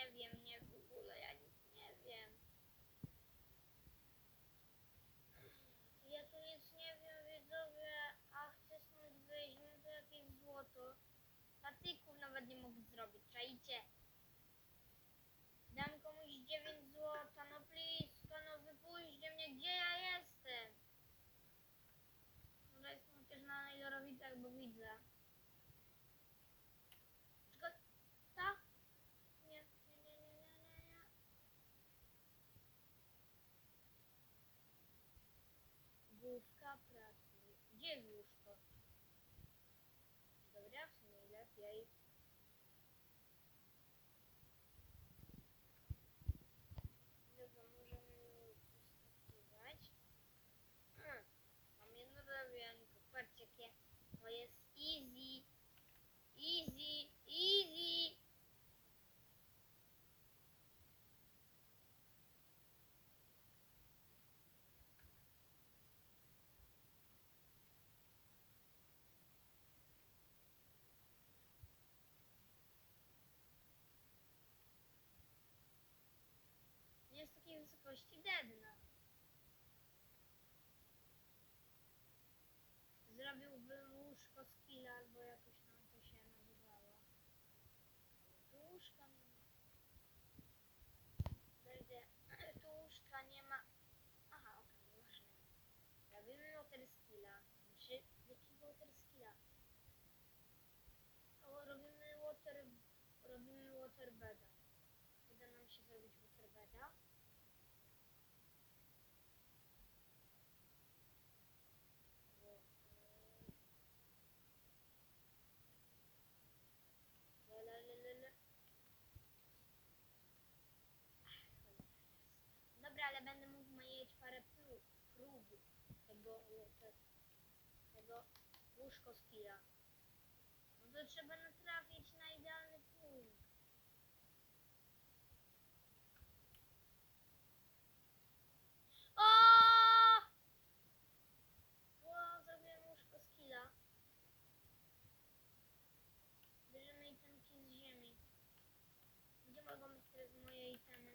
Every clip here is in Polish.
nie wiem, nie w ogóle, ja nic nie wiem. Ja tu nic nie wiem, widzowie, a chcę stąd wyjść, mam tu jakieś złoto. Patyków nawet nie mogę zrobić, czajcie? Dam komuś 9 złota, no blisko, no wypuśćcie mnie, gdzie ja jestem? Może jestem chociaż na Najdorowicach, bo widzę. Tylko, tak? Nie, nie, nie, nie, nie, nie, nie. Główka pracuje. Gdzie jest łóżko? Dobra, w sumie lepiej. Dobra, możemy przeskakiwać. Hmm, Mam jedno drewienko. Patrzcie, jakie to jest. Easy, easy. Nie jest takiej wysokości dedna. Zrobiłbym łóżko z kila, albo jakoś tam to się nazywało. Tu łóżka nie ma. Będzie, tu łóżka nie ma. Aha, okej, nieważne. Robimy water skilla. Znaczy, jaki water skilla? O, robimy water, robimy water tego, te, tego łóżko skilla. No to trzeba na idealny punkt. O! Wow, zrobiłem łóżko skilla. Bierzemy itemki z ziemi. Gdzie mogą być teraz moje itemy?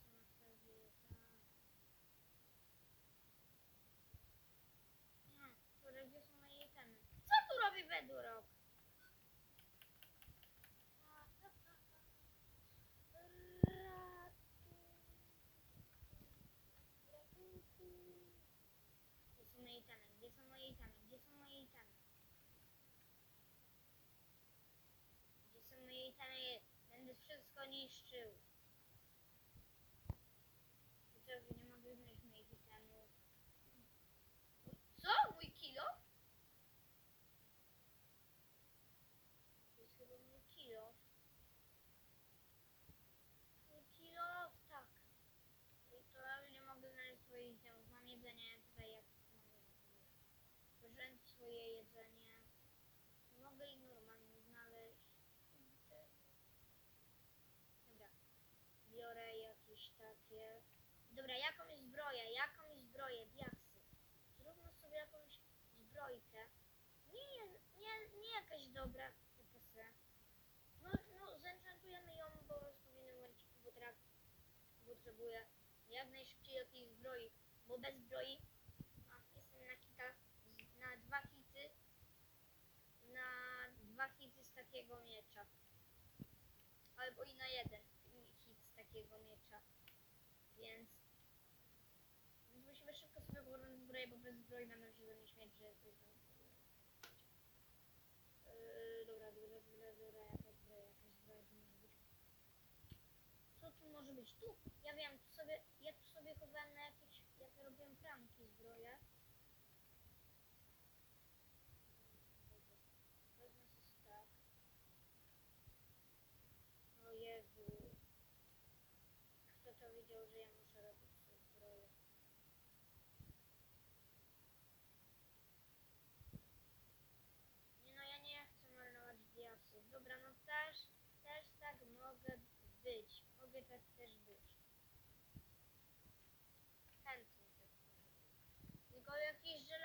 One są na sobie, tak. Nie, które, gdzie są moje itemy? Co Bedurok? Gdzie są moje itemy? Gdzie są moje itemy? Gdzie są moje itemy? Gdzie są moje itemy? Będę wszystko niszczył. Chociaż nie mogę znaleźć moich itemów. Co? Mój kilo? To jest chyba mój kilo. Mój kilo, tak. I to ja nie mogę znaleźć swoich itemów. Mam jedzenie tutaj, jak mam jedzenie. Wyżyłem swoje jedzenie. Nie mogę normalnie znaleźć. Dobra. Biorę jakieś takie. Dobra, jakąś zbroję, jakąś zbroję, diaksy. Zróbmy sobie jakąś zbrojkę. Nie, nie, nie jakaś dobra. No, no, zenchantujemy ją po prostu w innym momencie, bo teraz potrzebuję jak najszybciej jakiejś zbroi, bo bez zbroi a, jestem na kita, z- na dwa hity, na dwa hity z takiego miecza. Albo i na jeden hit z takiego miecza. Więc, więc musimy szybko sobie pobrać zbroję, bo bez zbroi będą się śmiać, że coś tam. Yy, dobra, dobra, dobra, dobra, jakaś zbroja, jakaś zbroja tu może być. Co tu może być? Tu! Ja wiem, tu sobie, ja tu sobie chowałem na jakieś, jak robiłem pranki zbroje. Wezmę sobie tak. O Jezu. Kto to wiedział, że ja muszę robić sobie zbroję? Nie no, ja nie chcę marnować diaksów. Dobra, no też, też tak mogę być. Mogę tak też być. Chętnie tak. Tylko jakieś żelazo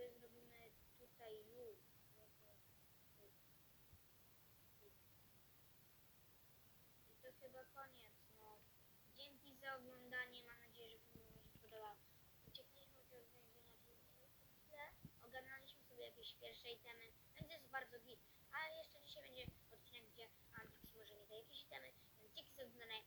sobie zrobimy tutaj lód. I to chyba koniec, no. Dzięki za oglądanie, mam nadzieję, że Wam się podobał. Uciekliśmy od rozwiązania tyle, ogarnęliśmy sobie jakieś pierwsze itemy, więc jest bardzo git. Ale jeszcze dzisiaj będzie odcinek, gdzie Antrax może mi da jakieś itemy, więc dzięki za oglądanie.